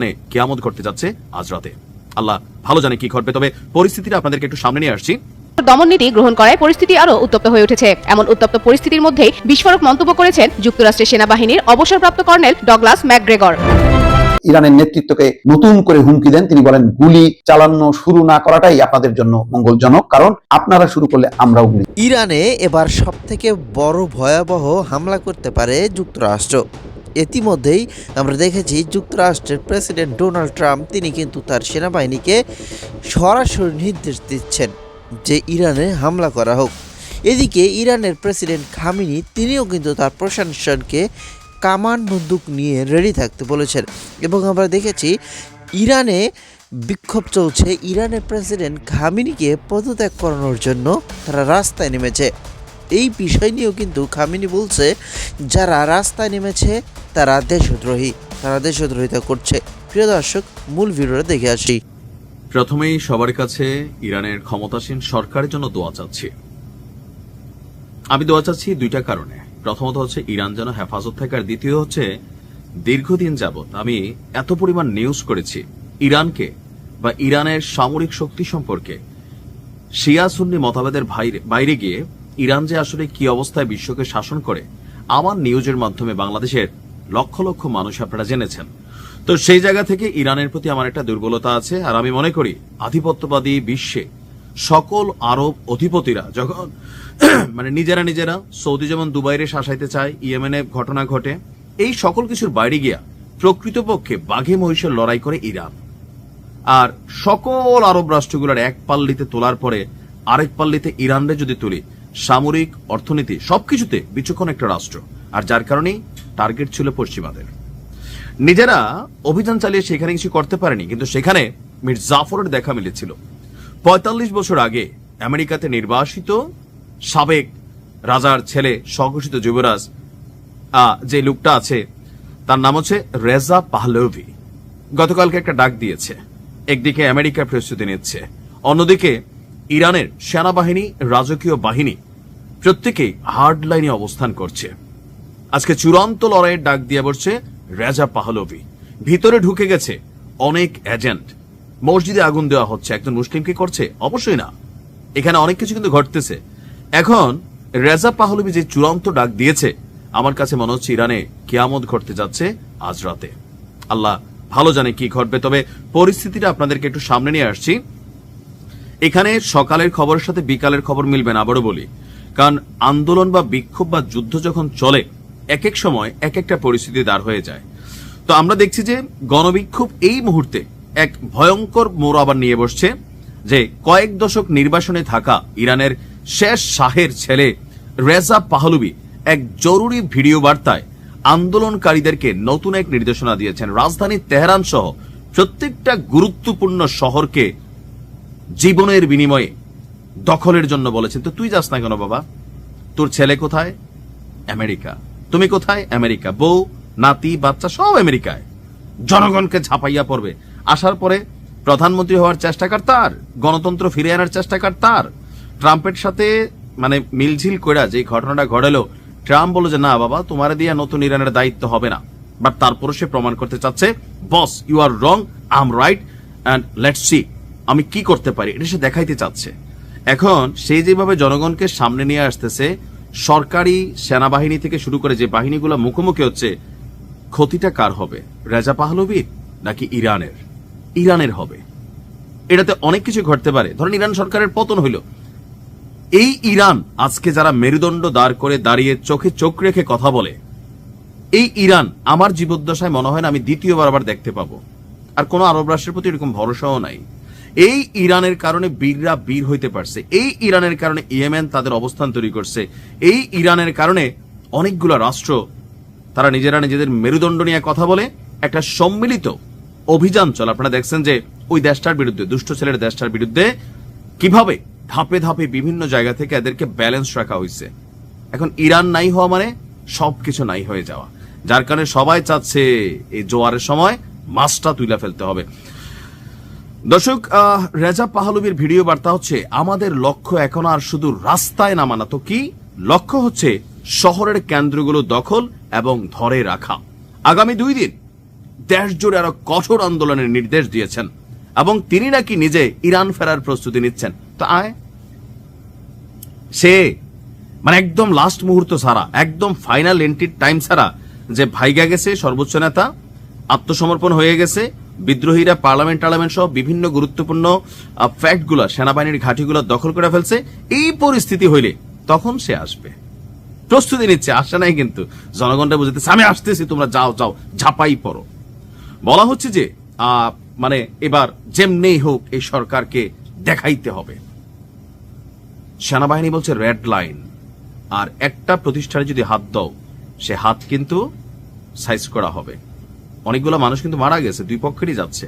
মানে কেয়ামত ঘটতে যাচ্ছে আজ রাতে। আল্লাহ ভালো জানে কি ঘটবে তবে পরিস্থিতিটা আপনাদেরকে একটু সামনে নিয়ে আসছি। দমননীতি গ্রহণ করায় পরিস্থিতি আরও উত্তপ্ত হয়ে উঠেছে। এমন উত্তপ্ত পরিস্থিতির মধ্যেই বিস্ফোরক মন্তব্য করেছেন যুক্তরাষ্ট্রের সেনাবাহিনীর অবসরপ্রাপ্ত কর্নেল ডগলাস ম্যাকগ্রেগর। ইরানের নেতৃত্বকে নতুন করে হুমকি দেন তিনি বলেন গুলি চালানো শুরু না করাটাই আপনাদের জন্য মঙ্গলজনক কারণ আপনারা শুরু করলে আমরাও গুলি ইরানে এবার সবথেকে বড় ভয়াবহ হামলা করতে পারে যুক্তরাষ্ট্র। ইতিমধ্যেই আমরা দেখেছি যুক্তরাষ্ট্রের প্রেসিডেন্ট ডোনাল্ড ট্রাম্প তিনি কিন্তু তার সেনাবাহিনীকে সরাসরি নির্দেশ দিচ্ছেন যে ইরানে হামলা করা হোক। এদিকে ইরানের প্রেসিডেন্ট খামিনি তিনিও কিন্তু তার প্রশাসনকে কামান বন্দুক নিয়ে রেডি থাকতে বলেছেন এবং আমরা দেখেছি ইরানে বিক্ষোভ চলছে। ইরানের প্রেসিডেন্ট খামিনিকে পদত্যাগ করানোর জন্য তারা রাস্তায় নেমেছে। এই বিষয় নিয়েও কিন্তু খামিনি বলছে, যারা রাস্তায় নেমেছে, তারা দেশদ্রোহী, তারা দেশদ্রোহিতা করছে। প্রিয় দর্শক, মূল ভিডিওটা দেখে আসি। প্রথমেই সবার কাছে ইরানের ক্ষমতাসীন সরকারের জন্য দোয়া চাচ্ছি। আমি দোয়া চাচ্ছি দুইটা কারণে। প্রথমত হচ্ছে, ইরান যেন হেফাজত থাকে, আর দ্বিতীয় হচ্ছে, দীর্ঘদিন যাবৎ আমি এত পরিমাণ নিউজ করেছি, ইরানকে বা ইরানের সামরিক শক্তি সম্পর্কে। শিয়া সুন্নি মতভেদের বাইরে গিয়ে ইরান যে আসলে কি অবস্থায় বিশ্বকে শাসন করে, আমার নিউজের মাধ্যমে বাংলাদেশের লক্ষ লক্ষ মানুষ আপনারা জেনেছেন। তো সেই জায়গা থেকে ইরানের প্রতি আমার একটা দুর্বলতা আছে, আর আমি মনে করি আধিপত্যবাদী বিশ্বে সকল আরব অধিপতিরা যখন মানে নিজেরা নিজেরা সৌদি যেমন দুবাইরে শাসাইতে চায়, ইয়েমেনে ঘটনা ঘটে, এই সকল কিছুর বাইরে গিয়া প্রকৃতপক্ষে বাঘে মহিষের লড়াই করে ইরান। আর সকল আরব রাষ্ট্রগুলোর এক পাল্লিতে তোলার পরে আরেক পাল্লিতে ইরানরে যদি তুলি সামরিক, অর্থনীতি, সবকিছুতে বিচক্ষণ একটা রাষ্ট্র, আর যার কারণেই টার্গেট ছিল পশ্চিমাদের। নিজেরা অভিযান চালিয়ে সেখানে কিছু করতে পারেনি, কিন্তু সেখানে মির জাফরের দেখা মিলেছিল। পঁয়তাল্লিশ বছর আগে আমেরিকাতে নির্বাসিত সাবেক রাজার ছেলে, স্বঘোষিত যুবরাজ যে লোকটা আছে, তার নাম হচ্ছে রেজা পাহলভি। গতকালকে একটা ডাক দিয়েছে। একদিকে আমেরিকার প্রস্তুতি নিচ্ছে, অন্যদিকে ইরানের সেনাবাহিনী, রাজকীয় বাহিনী প্রত্যেকেই হার্ড লাইনে অবস্থান করছে। আজকে চূড়ান্ত লড়াইয়ের ডাক দিয়ে বসছে রেজা পাহলভি। ভিতরে ঢুকে গেছে অনেক এজেন্ট। মসজিদে আগুন দেওয়া হচ্ছে। একজন মুসলিম কি করছে? অবশ্যই না। এখানে অনেক কিছু কিন্তু ঘটতেছে। এখন রেজা পাহলভি যে চূড়ান্ত ডাক দিয়েছে, আমার কাছে মনে হচ্ছে ইরানে কিয়ামত ঘটতে যাচ্ছে আজ রাতে। আল্লাহ ভালো জানে কি ঘটবে, তবে পরিস্থিতিটা আপনাদেরকে একটু সামনে নিয়ে আসছি। এখানে সকালের খবরের সাথে বিকালের খবর মিলবে না, আবারও বলি। কারণ আন্দোলন বা বিক্ষোভ বা যুদ্ধ যখন চলে এক এক সময় এক একটা পরিস্থিতি দাঁড় হয়ে যায়। তো আমরা দেখছি যে গণবিক্ষোভ এই মুহূর্তে এক ভয়ঙ্কর মোড় আবার নিয়ে বসছে, যে কয়েক দশক নির্বাসনে থাকা ইরানের শেষ শাহের ছেলে রেজা পাহলুবি এক জরুরি ভিডিও বার্তায় আন্দোলনকারীদেরকে নতুন এক নির্দেশনা দিয়েছেন। রাজধানী তেহরান সহ প্রত্যেকটা গুরুত্বপূর্ণ শহরকে জীবনের বিনিময়ে দখলের জন্য বলেছেন, তো তুই যাস না কেন বাবা? তোর ছেলে কোথায়? আমেরিকা। তুমি কোথায়? আমেরিকা। বউ, নাতি, বাচ্চা সব আমেরিকায়। জনগণকে ঝাঁপাইয়া পড়বে। আসার পরে প্রধানমন্ত্রী হওয়ার চেষ্টা কর তার, গণতন্ত্র ফিরে আনার চেষ্টা কর তার। ট্রাম্পের সাথে মানে মিলঝিল কইরা যে ঘটনাটা ঘটালো, ট্রাম্প বলে যে, না বাবা, তোমার দিয়া নতুন ইরানের দায়িত্ব হবে না। বাট তারপরও সে প্রমাণ করতে চাচ্ছে, boss, you are wrong, I'm right, and let's see. আমি কি করতে পারি? এটা সে দেখাইতে চাচ্ছে। এখন সেই যেভাবে জনগণকে সামনে নিয়ে আসতেছে, সরকারি সেনাবাহিনী থেকে শুরু করে যে বাহিনীগুলো মুখোমুখি হচ্ছে, ক্ষতিটা কার হবে? রেজা পাহলবির নাকি ইরানের? ইরানের হবে। এটাতে অনেক কিছু ঘটতে পারে। ধরেন ইরান সরকারের পতন হইল। এই ইরান আজকে যারা মেরুদণ্ড দাঁড় করে দাঁড়িয়ে চোখে চোখ রেখে কথা বলে, এই ইরান আমার জীবদ্দশায় মনে হয় না আমি দ্বিতীয়বার আবার দেখতে পাবো। আর কোনো আরব রাষ্ট্রের প্রতি এরকম ভরসাও নাই। এই ইরানের কারণে বীররা বীর হইতে পারছে। এই ইরানের কারণে ইয়েমেন তাদের অবস্থান তৈরি করছে। এই ইরানের কারণে অনেকগুলো রাষ্ট্র, তারা নিজেরা নিজেদের মেরুদণ্ড নিয়ে কথা বলে, একটা সম্মিলিত অভিযান চলে। আপনারা দেখছেন যে ওই দেশটার বিরুদ্ধে, দুষ্ট ছেলের দেশটার বিরুদ্ধে কীভাবে ধাপে ধাপে বিভিন্ন জায়গা থেকে এদেরকে ব্যালেন্স রাখা হয়েছে এখন ইরান নাই হওয়া মানে সবকিছু নাই হয়ে যাওয়া। যার কারণে সবাই চাচ্ছে এই জোয়ারের সময় মাছটা তুলে ফেলতে হবে। দর্শক রেজা পাহলবির ভিডিও বার্তা হচ্ছে, আমাদের লক্ষ্য এখন আর শুধু রাস্তায় নামানা তো কি? লক্ষ্য হচ্ছে শহরের কেন্দ্রগুলো দখল এবং ধরে রাখা। আগামী দুই দিন দেশ জুড়ে আরও কঠোর আন্দোলনের নির্দেশ দিয়েছেন এবং তিনি নাকি নিজে ইরান ফেরার প্রস্তুতি নিচ্ছেন। তো আয়। সে মানে একদম লাস্ট মুহূর্ত ছাড়া, একদম ফাইনাল এন্ট্রির টাইম ছাড়া যে ভাইগা গেছে, সর্বোচ্চ নেতা, আত্মসমর্পণ হয়ে গেছে বিদ্রোহীরা পার্লামেন্ট টার্লামেন্ট সহ বিভিন্ন গুরুত্বপূর্ণ ফ্যাক্টগুলা সেনাবাহিনীর ঘাঁটিগুলো দখল করে ফেলছে। এই পরিস্থিতি হইলে তখন সে আসবে। প্রস্তুতি নিচ্ছে, আসে নাই কিন্তু। জনগণটা বুঝতেছে, আমি আসতেছি, তোমরা যাও যাও, ঝাপাই পড়ো। বলা হচ্ছে যে মানে এবার যেমনেই হোক এই সরকারকে দেখাইতে হবে। সেনাবাহিনী বলছে রেড লাইন। আর একটা প্রতিষ্ঠানে যদি হাত দাও, সে হাত কিন্তু সাইজ করা হবে। অনেকগুলো মানুষ কিন্তু মারা গেছে, দুই পক্ষেরই যাচ্ছে।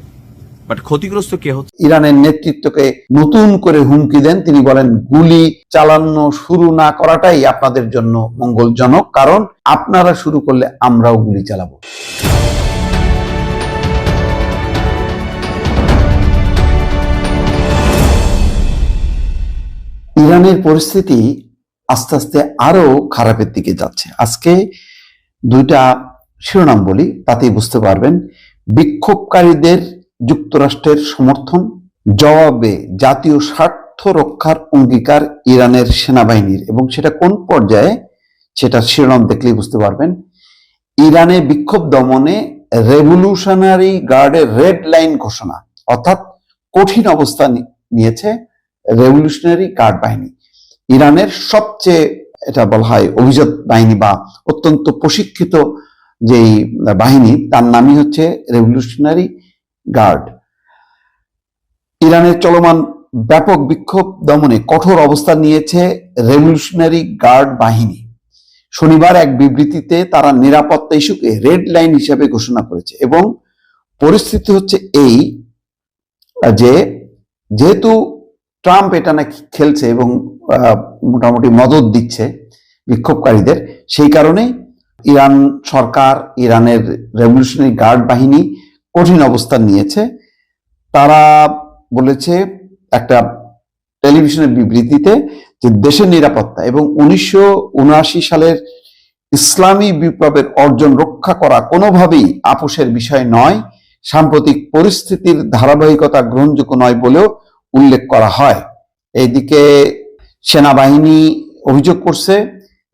বাট ক্ষতিগ্রস্ত কে হচ্ছে? ইরানের নেতৃত্বকে নতুন করে হুমকি দেন, তিনি বলেন, গুলি চালানো শুরু না করাটাই আপনাদের জন্য মঙ্গলজনক, কারণ আপনারা শুরু করলে আমরাও গুলি চালাবো। ইরানের পরিস্থিতি আস্তে আস্তে আরও খারাপের দিকে যাচ্ছে। আজকে দুইটা শিরোনাম বলি, তাতেই বুঝতে পারবেন। বিক্ষোভকারীদের যুক্তরাষ্ট্রের সমর্থন, জবাবে জাতীয় স্বার্থ রক্ষার অঙ্গীকার ইরানের সেনাবাহিনীর। এবং সেটা কোন পর্যায়ে সেটা শিরোনাম দেখলেই বুঝতে পারবেন। ইরানে বিক্ষোভ দমনে রেভলিউশনারি গার্ডের রেড লাইন ঘোষণা, অর্থাৎ কঠিন অবস্থা নিয়েছে রেভলিউশনারি গার্ড বাহিনী। ইরানের সবচেয়ে, এটা বলা হয় অভিজাত বাহিনী বা অত্যন্ত প্রশিক্ষিত যেই বাহিনী, তার নামই হচ্ছে রেভলিউশনারি গার্ড ইরানের চলমান ব্যাপক বিক্ষোভ দমনে কঠোর অবস্থান নিয়েছে রেভলিউশনারি গার্ড বাহিনী। শনিবার এক বিবৃতিতে তারা নিরাপত্তা ইস্যুকে রেড লাইন হিসেবে ঘোষণা করেছে এবং পরিস্থিতি হচ্ছে এই যে যেহেতু ট্রাম্প এটা নাকি খেলছে এবং মোটামুটি মদত দিচ্ছে বিক্ষোভকারীদের, সেই কারণে ইরান সরকার, ইরানের রেভলিউশনারি গার্ড বাহিনী কঠিন অবস্থান নিয়েছে। তারা বলেছে একটা টেলিভিশনের বিবৃতিতে যে দেশের নিরাপত্তা এবং উনিশশো সালের ইসলামী বিপ্লবের অর্জন রক্ষা করা কোনোভাবেই আপোষের বিষয় নয়, সাম্প্রতিক পরিস্থিতির ধারাবাহিকতা গ্রহণযোগ্য নয় বলেও উল্লেখ করা হয়। এইদিকে সেনাবাহিনী অভিযোগ করছে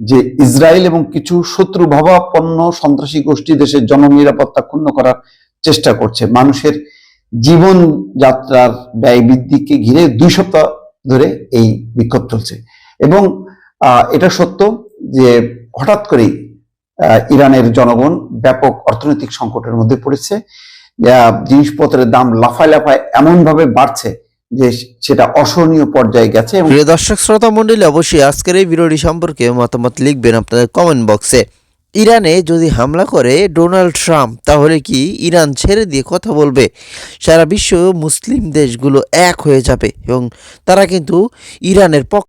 যে ইসরায়েল এবং কিছু শত্রু ভাবাপন্ন সন্ত্রাসী গোষ্ঠী দেশের জননিরাপত্তা ক্ষুণ্ণ করার চেষ্টা করছে। মানুষের জীবন যাত্রার ব্যয় বৃদ্ধিকে ঘিরে দুই সপ্তাহ ধরে এই বিক্ষোভ চলছে। এবং এটা সত্য যে হঠাৎ করেই ইরানের জনগণ ব্যাপক অর্থনৈতিক সংকটের মধ্যে পড়েছে। জিনিসপত্রের দাম লাফায় লাফায় এমন ভাবে বাড়ছে যে সেটা অসহনীয় পর্যায়ে গেছে প্রিয় দর্শক, শ্রোতা মণ্ডলী, অবশ্যই আজকের এই ভিডিওটি সম্পর্কে মতামত লিখবেন আপনাদের কমেন্ট বক্সে ইরানে যদি হামলা করে ডোনাল্ড ট্রাম্প, তাহলে কি ইরান ছেড়ে দিয়ে কথা বলবে? সারা বিশ্ব মুসলিম দেশগুলো এক হয়ে যাবে এবং তারা কিন্তু ইরানের পক্ষ